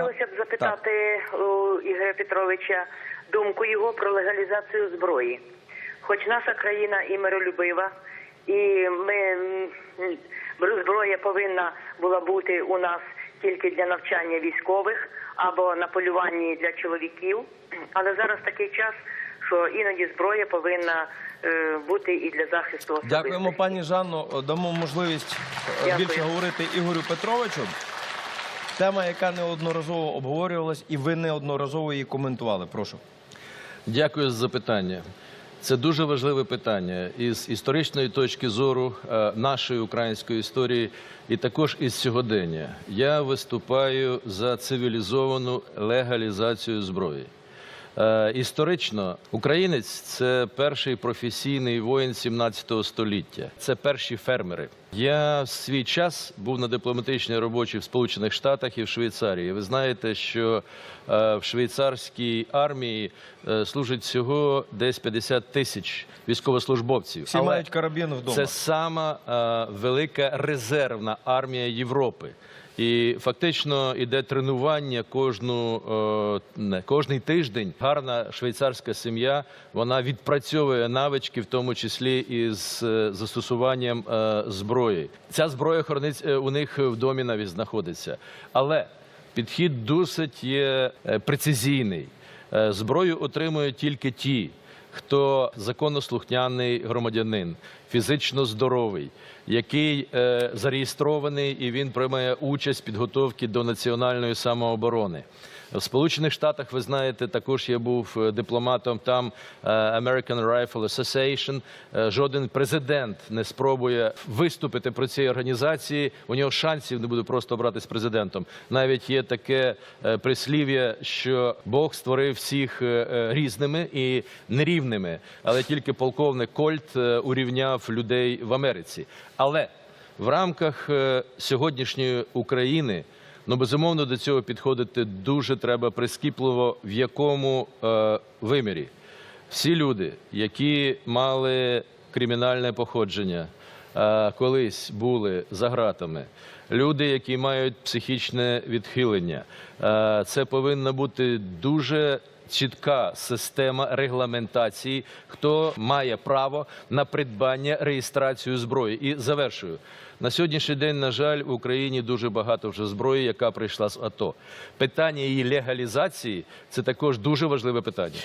Хотілося б запитати у Ігоря Петровича думку його про легалізацію зброї. Хоч наша країна і миролюбива, і ми зброя повинна була бути у нас тільки для навчання військових або на полюванні для чоловіків. Але зараз такий час, що іноді зброя повинна е, бути і для захисту особистості. Дякуємо, пані Жанно. Дамо можливість е, Дякую. більше говорити Ігорю Петровичу. Тема, яка неодноразово обговорювалась, і ви неодноразово її коментували. Прошу. Дякую за запитання. Це дуже важливе питання із історичної точки зору е, нашої української історії, і також із сьогодення. Я виступаю за цивілізовану легалізацію зброї. Е, Історично українець це перший професійний воїн 17 століття. Це перші фермери. Я в свій час був на дипломатичній роботі в Сполучених Штатах і в Швейцарії. Ви знаєте, що е, в швейцарській армії е, служить всього десь 50 тисяч військовослужбовців. Всі мають карабін вдома. Це сама е, велика резервна армія Європи. І фактично іде тренування кожну не, кожний тиждень. Гарна швейцарська сім'я вона відпрацьовує навички, в тому числі із е, застосуванням е, зброї. Ця зброя хранить е, у них в домі навіть знаходиться. Але підхід досить є е, прецизійний. Е, Зброю отримують тільки ті, хто законослухняний громадянин, фізично здоровий, який е, зареєстрований і він приймає участь в підготовці до національної самооборони. В Сполучених Штатах, ви знаєте, також я був е, дипломатом там е, American Rifle Association. Е, Жоден президент не спробує виступити про ці організації. У нього шансів не буде просто обратись президентом. Навіть є таке прислів'я, що Бог створив всіх різними і нерівними, але тільки полковник Кольт урівняв людей в Америці. Але в рамках е, сьогоднішньої України. Ну, безумовно, до цього підходити дуже треба прискіпливо, в якому е, вимірі. Всі люди, які мали кримінальне походження, колись були за ґратами, люди, які мають психічне відхилення, е, це повинна бути дуже чітка система регламентації, хто має право на придбання реєстрацію зброї. І завершую. На сьогоднішній день, на жаль, в Україні дуже багато вже зброї, яка прийшла з АТО. Питання її легалізації це також дуже важливе питання.